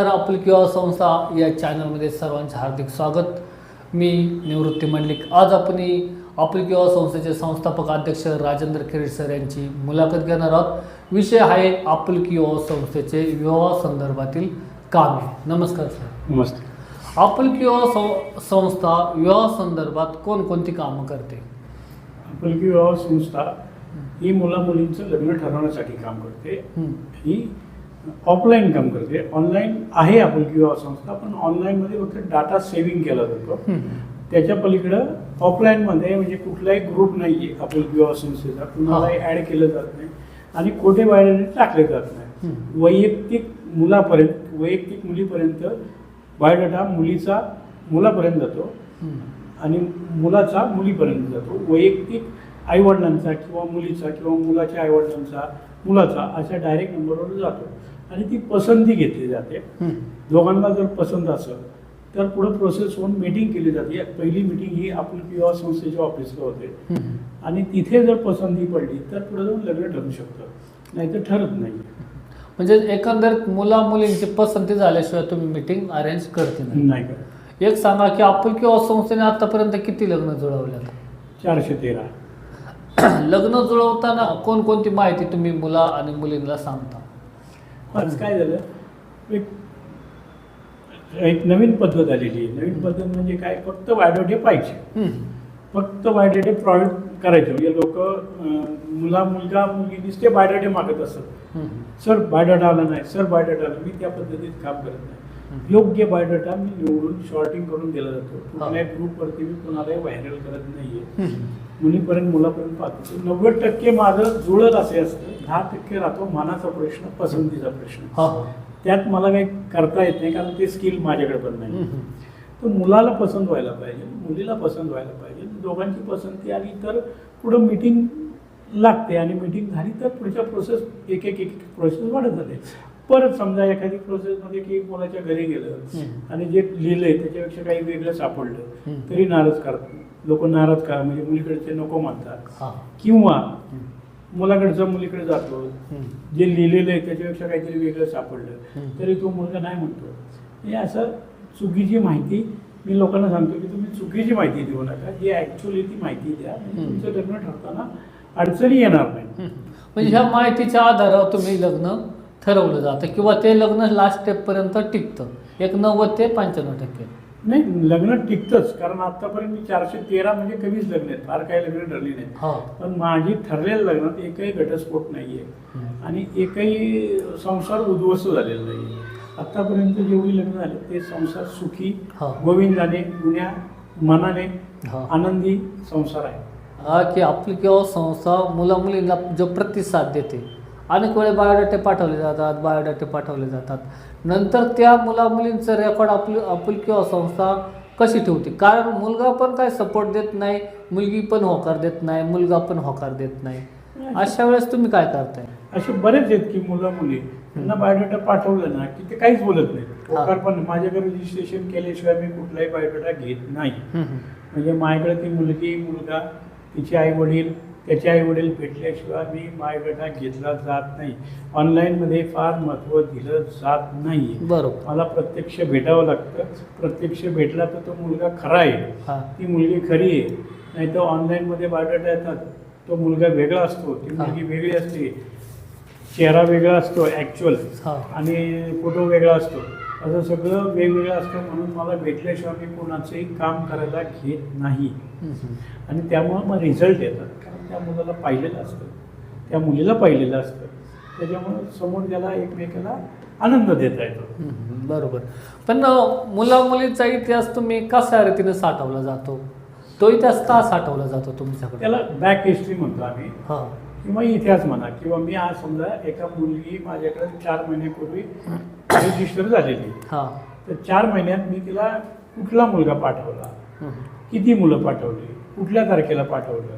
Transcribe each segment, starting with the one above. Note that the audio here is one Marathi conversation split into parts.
नमस्कार आपुलकी संस्था या चॅनलमध्ये सर्वांचे हार्दिक स्वागत. मी निवृत्ती मंडलिक. आज आपण ही आपुलकी संस्थेचे संस्थापक अध्यक्ष राजेंद्र खिरीड सर यांची मुलाखत घेणार आहोत. विषय आहे आपुलकी संस्थेचे विवाह संदर्भातील कामे. नमस्कार सर. नमस्ते. आपुलकी सं- संस्था विवाह संदर्भात कोणकोणती कामं करते? आपुलकी विवाह संस्था ही मुला मुलींचं लग्न ठरवण्यासाठी काम करते. हं. ऑफलाईन काम करते. ऑनलाईन आहे आपुलकी विवाह संस्था पण ऑनलाईनमध्ये फक्त डाटा सेव्हिंग केला जातो. त्याच्या पलीकडं ऑफलाईनमध्ये म्हणजे कुठलाही ग्रुप नाही आहे आपुलकी विवाह संस्थेचा. कुणालाही ॲड केलं जात नाही. आणि कोठे बाहेर टाकले जात नाही. वैयक्तिक मुलापर्यंत वैयक्तिक मुलीपर्यंत बायोडाटा मुलीचा मुलापर्यंत जातो. आणि मुलाचा मुलीपर्यंत जातो. वैयक्तिक आईवडिलांचा किंवा मुलीचा किंवा मुलाच्या आईवडिलांचा मुलाचा अशा डायरेक्ट नंबरवर जातो. आणि ती पसंती घेतली जाते. हं. दोघांना जर पसंत असेल तर पुढं प्रोसेस होऊन मीटिंग केली जाते. पहिली मीटिंग ही आपुलकी विवाह संस्थेच्या ऑफिसला होते. हं. आणि तिथे जर पसंती पडली तर पुढे जाऊन लग्न ठरू शकतं. नाही तर ठरत नाही. म्हणजे एकंदरीत मुला मुलींची पसंती झाल्याशिवाय तुम्ही मीटिंग अरेंज करते नाही. एक सांगा की आपुलकी संस्थेने आतापर्यंत किती लग्न जुळवल्यात चारशे तेरा. लग्न जुळवताना कोणकोणती माहिती तुम्ही मुला आणि मुलींना सांगता? आज काय झालं? एक एक नवीन पद्धत आलेली आहे. नवीन पद्धत म्हणजे काय? फक्त बायोडेटे पाहिजे. फक्त बायोडेटे प्रॉव्हाइड करायचे. म्हणजे लोक मुला मुलगा मुलगी नुसते बायोडेटे मागत असतात. हं. सर बायोडाटा आला नाही. सर बायोडाटा आला. मी त्या पद्धतीत काम करत नाही. योग्य बायोडाटा मी निवडून शॉर्टिंग करून दिला जातो. कुठल्याही ग्रुपवरती मी कोणालाही व्हायरल करत नाहीये. मुलीपर्यंत मुलापर्यंत पाहतो. नव्वद टक्के माझं जुळत असे असतं. दहा टक्के राहतो मनाचा प्रश्न पसंतीचा प्रश्न. त्यात मला काही करता येत नाही कारण ते स्किल माझ्याकडे पण नाही. तर मुलाला पसंत व्हायला पाहिजे मुलीला पसंत व्हायला पाहिजे. दोघांची पसंती आली तर पुढं मीटिंग लागते आणि मीटिंग झाली तर पुढच्या प्रोसेस एक एक एक प्रोसेस वाढत जाते. परत समजा एखादी प्रोसेसमध्ये की मुलाच्या घरी गेलं. आणि जे लिहिलंय त्याच्यापेक्षा काही वेगळं सापडलं. तरी नाराज करतात लोक नाराज करा म्हणजे मुलीकडचे नको म्हणतात हा. किंवा. मुलाकडचा मुलीकडे जातो. जे लिहिलेलं आहे त्याच्यापेक्षा काहीतरी वेगळं सापडलं. तरी तो मुलगा नाही म्हणतो हे असं चुकीची माहिती मी लोकांना सांगतो की तुम्ही चुकीची माहिती देऊ नका जी ॲक्च्युअली ती माहिती द्या म्हणजे. तुमचं लग्न ठरताना अडचणी येणार नाही. म्हणजे ह्या माहितीच्या आधारावर तुम्ही लग्न ठरवलं जातं किंवा ते लग्न लास्ट स्टेपपर्यंत टिकतं. एक नव्वद ते पंच्याण्णव टक्के. नाही लग्न टिकतंच. कारण आतापर्यंत मी चारशे तेरा म्हणजे कमीच लग्न आहेत. फार काही लग्न ठरली नाही हा. पण माझी ठरलेल्या लग्नात एकही घटस्फोट नाही आहे. आणि एकही संसार उद्ध्वस्त झालेला नाही आतापर्यंत जेवढी लग्न झाले ते संसार सुखी हा. गोविंदाने गुन्ह्या मनाने हा. आनंदी संसार आहे. हा की आपली किंवा संस्था मुला मुलींना जो प्रतिसाद देते अनेक वेळे बायोडाटे पाठवले जातात बायोडाटे पाठवले जातात. नंतर त्या मुला मुलींचं रेकॉर्ड आपली आपुल किंवा संस्था कशी ठेवते? कारण मुलगा पण काय सपोर्ट देत नाही मुलगी पण होकार देत नाही मुलगा पण होकार देत नाही. अशा वेळेस तुम्ही काय करताय? असे बरेच आहेत की मुलं मुली त्यांना बायोडाटा पाठवलं ना की ते काहीच बोलत नाही. होकार पण माझ्याकडे रजिस्ट्रेशन केल्याशिवाय मी कुठलाही बायोडाटा घेत नाही. म्हणजे माझ्याकडे ती मुलगी मुलगा तिचे आई वडील त्याचे आई वडील भेटल्याशिवाय मी बायोडाटा घेतला जात नाही. ऑनलाईनमध्ये फार महत्त्व दिलं जात नाही. बरोबर. मला प्रत्यक्ष भेटावं लागतं. प्रत्यक्ष भेटला तर तो मुलगा खरा आहे. ती मुलगी खरी आहे. नाही तर ऑनलाईनमध्ये बायोडाटा येतात. तो मुलगा वेगळा असतो. ती. मुलगी वेगळी असते. चेहरा वेगळा असतो ॲक्च्युअल आणि फोटो वेगळा असतो. असं सगळं वेगवेगळं असतं म्हणून मला भेटल्याशिवाय मी कोणाचंही काम करायला घेत नाही. आणि त्यामुळं मग रिझल्ट येतात. कारण त्या मुलाला पाहिलेलं असतं. त्या मुलीला पाहिलेलं असतं. त्याच्यामुळं समोर त्याला एकमेकाला आनंद देता येतो. बरोबर. पण मुला मुलीचा इतिहास तुम्ही कशा रीतीने साठवला जातो? तो इतिहास का साठवला जातो तुमच्याकडे? त्याला बॅक हिस्ट्री म्हणतो आम्ही. हा. किंवा इतिहास म्हणा. किंवा मी आज समजा एका मुलगी माझ्याकडे चार महिन्यापूर्वी रजिस्टर झालेली हा. तर चार महिन्यात मी तिला कुठला मुलगा पाठवला? किती मुलं पाठवली? कुठल्या तारखेला पाठवलं?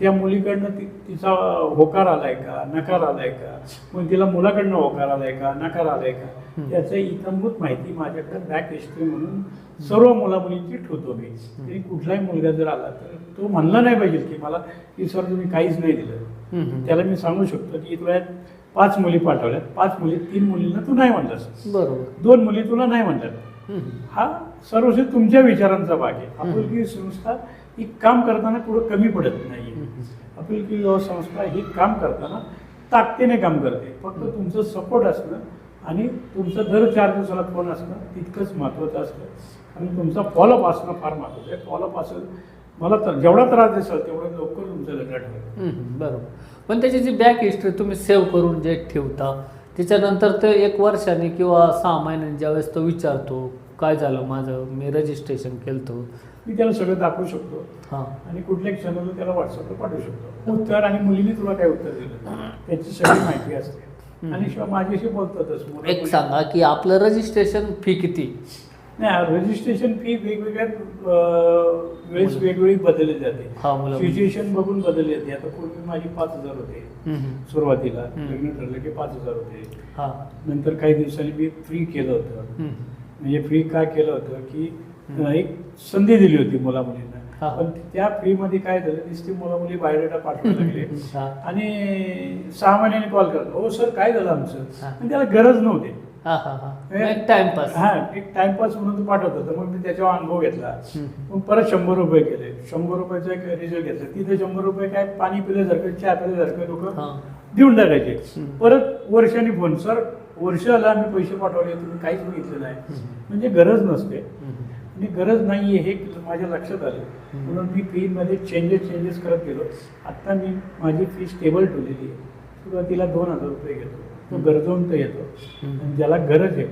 त्या मुलीकडनं ती तिचा होकार आलाय का? नकार आलाय का? मग तिला मुलाकडनं होकार आलाय का? नकार आलाय का. त्याचं इतंभूत माहिती माझ्याकडे बॅक हिस्ट्री म्हणून सर्व मुला मुलींची ठेवतो मी. तरी कुठलाही मुलगा जर आला तर तो म्हणला नाही पाहिजे की मला की सर तुम्ही काहीच नाही दिलं. त्याला मी सांगू शकतो की तुला पाच मुली पाठवल्यात. पाच मुली तीन मुलींना तू नाही म्हणलास बरोबर. दोन मुली तुला नाही म्हणतात. हा सर्वस्वी तुमच्या विचारांचा भाग आहे. आपुलकी संस्था ही काम करताना कुठं कमी पडत नाही. आपुलकी संस्था ही काम करताना ताकदीने काम करते. फक्त तुमचं सपोर्ट असणं आणि तुमचं दर चार दिवसाला फोन असणं तितकंच महत्त्वाचं असतं. आणि तुमचा फॉलोअप असणं फार महत्त्वाचं आहे. फॉलोअप असेल मला तर जेवढा त्रास दिसेल तेवढं लवकर तुमचं लग्न ठरेल. हम्म, बरोबर. पण त्याची जी बॅक हिस्ट्री तुम्ही सेव्ह करून जे ठेवता त्याच्यानंतर ते एक वर्षाने किंवा सहा महिन्यांनी ज्यावेळेस तो विचारतो काय झालं माझं? मी रजिस्ट्रेशन केलं मी त्याला सगळं दाखवू शकतो. हां. आणि कुठल्याही क्षणाला त्याला व्हॉट्सअपला पाठवू शकतो. उत्तर आणि मुलीने तुला काय उत्तर दिलं? त्याची सगळी माहिती असते. आणि शिवाय माझ्याशी बोलतातच. मुलं- एक सांगा की आपलं रजिस्ट्रेशन फी किती? नाही रजिस्ट्रेशन फी वेगवेगळ्या वेळेस वेगवेगळी बदलली जाते. सिच्युएशन बघून बदलली जाते. आता पूर्वी माझी पाच हजार होते. सुरुवातीला. लग्न ठरलं की पाच हजार होते. हा. नंतर काही दिवसांनी मी फ्री केलं होतं. म्हणजे फ्री काय केलं होतं की एक संधी दिली होती मुला मुलींना. पण त्या फ्रीमध्ये काय झालं नुसती मुला मुली बायोडेटा पाठवायला लागले. आणि सहा महिन्याने कॉल. करतो हो सर काय झालं आमचं. आणि त्याला गरज नव्हती. हा हा हा. एक टाइमपास हा एक टाइमपास म्हणून तो पाठवत. होता मग मी त्याच्यावर अनुभव घेतला. मग परत शंभर रुपये केले. शंभर रुपयाचा एक रिझल्ट घेतला. तिथे शंभर रुपये काय? पाणी पिल्यासारखं चहा पिल्यासारखं लोक देऊन टाकायचे. परत वर्षाने फोन सर वर्षाला आम्ही पैसे पाठवले तुम्ही काहीच बघितलं नाही. म्हणजे गरज नसते. आणि गरज नाहीये हे माझ्या लक्षात आलं. म्हणून मी फीमध्ये चेंजेस चेंजेस करत गेलो. आत्ता मी माझी फी स्टेबल ठेवलेली आहे. सुरुवातीला दोन हजार रुपये घेतो तो हम्म. गरजवंत येतो. आणि ज्याला गरज आहे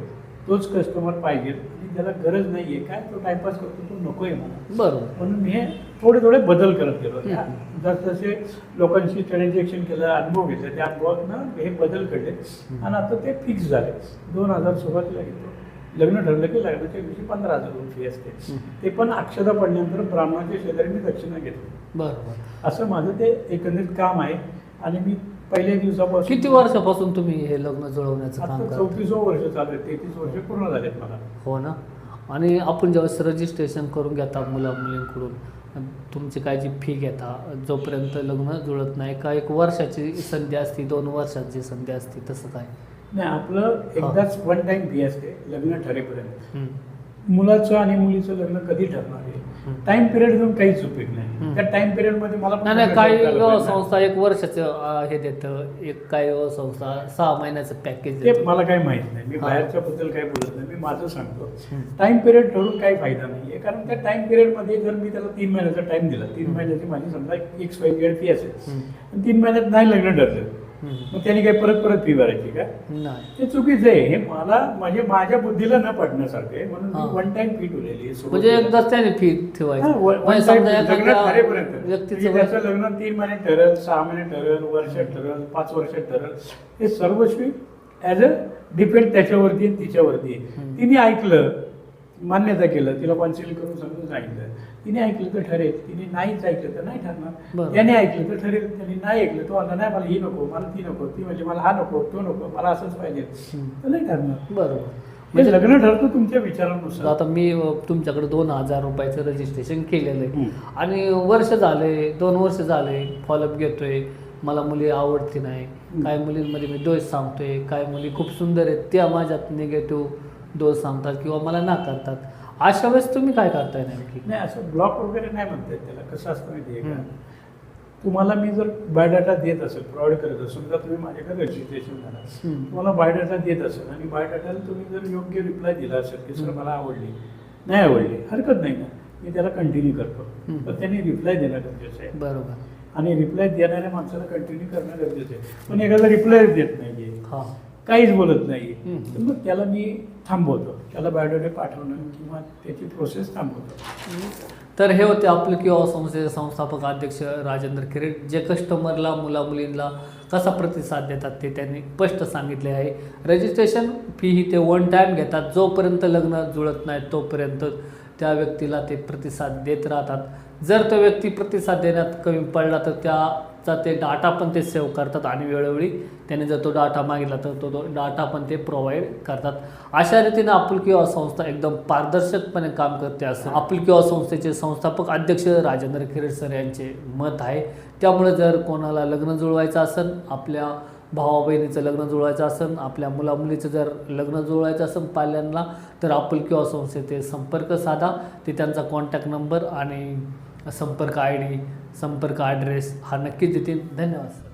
तोच कस्टमर पाहिजे आणि ज्याला गरज नाहीये काय तो टाइमपास करतो तो नको आहे मला बरोबर म्हणून मी हे थोडे थोडे बदल करत गेलो. जसजसे लोकांशी ट्रान्झॅक्शन केलं अनुभव घेतले त्या अनुभवातनं हे बदल घडले. आणि आता ते फिक्स झाले दोन हजार सुरुवातीला घेतो लग्न ठरलं की लग्नाच्या दिवशी पंधरा हजार रुपये फी असते. ते पण अक्षता पडल्यानंतर ब्राह्मणाच्या शेजारी मी दक्षिणा घेतो बरोबर असं माझं ते एकंदरीत काम आहे आणि मी पहिल्या दिवसापासून किती वर्षापासून तुम्ही हे लग्न जुळवण्याचं काम आता करता? चौतीसवं वर्ष चालू आहे तेहतीस वर्ष पूर्ण झालेत मला. हो ना? आणि आपण ज्यावेळेस रजिस्ट्रेशन करून घेता मुला मुलींकडून तुमची काय जी फी घेता जोपर्यंत लग्न जुळत नाही का एक वर्षाची संधी असती दोन वर्षाची संधी असती तसं काय? नाही आपलं एकदाच वन टाइम फी असते लग्न ठरेपर्यंत. हम्म. मुलाचं आणि मुलीचं लग्न कधी ठरणार आहे. टाइम पिरियड घेऊन काहीच उपयोग नाही. त्या टाइम पिरियडमध्ये मला नाही नाही काही. संस्था एक वर्षाचं हे देतं एक काही संस्था सहा महिन्याचं पॅकेज ते मला काही माहीत नाही मी. बाहेरच्या बद्दल काही बोलत नाही मी माझं सांगतो. टाइम पिरियड ठरवून काही फायदा नाहीये कारण त्या टाइम पिरियडमध्ये जर मी त्याला तीन महिन्याचा टाइम दिला तीन. महिन्याची माझी समजा एक स्वाईट फी असेल तीन महिन्यात नाही लग्न ठरलं. मग त्याने काही परत परत फी भरायची का? नाही. ते चुकीचं आहे. हे मला म्हणजे माझ्या बुद्धीला न पडण्यासारखं आहे. म्हणून हा. मी वन टाइम फी ठेवलेली आहे. म्हणजे सुरुवातीला. एकदाच त्याने फी हा, ठेवायची व- म्हणजे समजा लग्न एखाद्या ठरेपर्यंत म्हणजे व्यक्तीचं त्याचं लग्न तीन महिने ठरल सहा महिने ठरल वर्षात ठरल पाच वर्षात ठरल हे सर्वस्वी ॲज अ डिपेंड त्याच्यावरती आणि तिच्यावरती आहे. तिने ऐकलं मान्यता केलं तिला कॉन्सिल करून समजून सांगितलं. तिने ऐकलं तर ठरेल तिने नाहीच ऐकलं तर नाही ठरणार. त्याने ऐकलं तर ठरेल त्याने नाही ऐकलं तो म्हणला नाही मला ही नको मला ती नको ती म्हणजे मला हा नको तो नको मला असंच पाहिजे. तर नाही ठरणार. बरोबर. म्हणजे लग्न ठरतं तुमच्या विचारानुसार. आता मी तुमच्याकडे दोन हजार रुपयाचं रजिस्ट्रेशन केलेलं आहे. आणि वर्ष झाले दोन वर्ष झाले फॉलोअप घेतोय. मला मुली आवडती नाही. काही मुलींमध्ये मी दोष सांगतोय काही मुली खूप सुंदर आहेत त्या माझ्यात निगेटिव्ह दोष सांगतात किंवा मला नाकारतात अशा वेळेस तुम्ही काय करताय नेमकी? नाही असं ब्लॉक वगैरे नाही म्हणतात त्याला. कसं असतं माहिती आहे का. तुम्हाला मी जर बायोडाटा देत असेल प्रोव्हाइड करत असेल समजा तुम्ही माझ्याकडे रजिस्ट्रेशन झाला. तुम्हाला बायोडाटा देत असेल आणि बायोडाटाला तुम्ही जर योग्य रिप्लाय दिला असेल की सर. मला आवडली. नाही आवडली. हरकत नाही ना. मी त्याला कंटिन्यू करतो. पण त्यांनी रिप्लाय देणं गरजेचं आहे. बरोबर. आणि रिप्लाय देणाऱ्या माणसाला कंटिन्यू करणं गरजेचं आहे. पण एखादा रिप्लाय देत नाहीये. हां. काहीच बोलत नाही. तर मग त्याला मी थांबवतो. त्याला बायोडेटे पाठवणं किंवा त्याची प्रोसेस थांबवतो. तर हे होते आपले किंवा संस्थेचे संस्थापक अध्यक्ष राजेंद्र किरेट जे कस्टमरला मुला मुलींना कसा प्रतिसाद देतात ते त्यांनी स्पष्ट सांगितले आहे. रजिस्ट्रेशन फी ही ते वन टाईम घेतात. जोपर्यंत लग्न जुळत नाही तोपर्यंत त्या व्यक्तीला ते प्रतिसाद देत राहतात. जर तो व्यक्ती प्रतिसाद देण्यात कमी पडला तर त्याचा ते डाटा पण ते सेव्ह करतात आणि वेळोवेळी त्याने जर तो डाटा मागितला तर तो तो डाटा पण ते प्रोव्हाइड करतात. अशा रीतीने आपुलकी संस्था एकदम पारदर्शकपणे काम करते असं आपुलकी संस्थेचे संस्थापक अध्यक्ष राजेंद्र खिरड सर यांचे मत आहे. त्यामुळे जर कोणाला लग्न जुळवायचं असेल आपल्या भावा बहिणीचं लग्न जुळवायचं असेल आपल्या मुलामुलीचं जर लग्न जुळवायचं असेल पाल्यांना तर आपुलकी संस्थेचे संपर्क साधा. ते त्यांचा कॉन्टॅक्ट नंबर आणि संपर्क आय डी संपर्क ॲड्रेस हा नक्कीच देतील. धन्यवाद सर.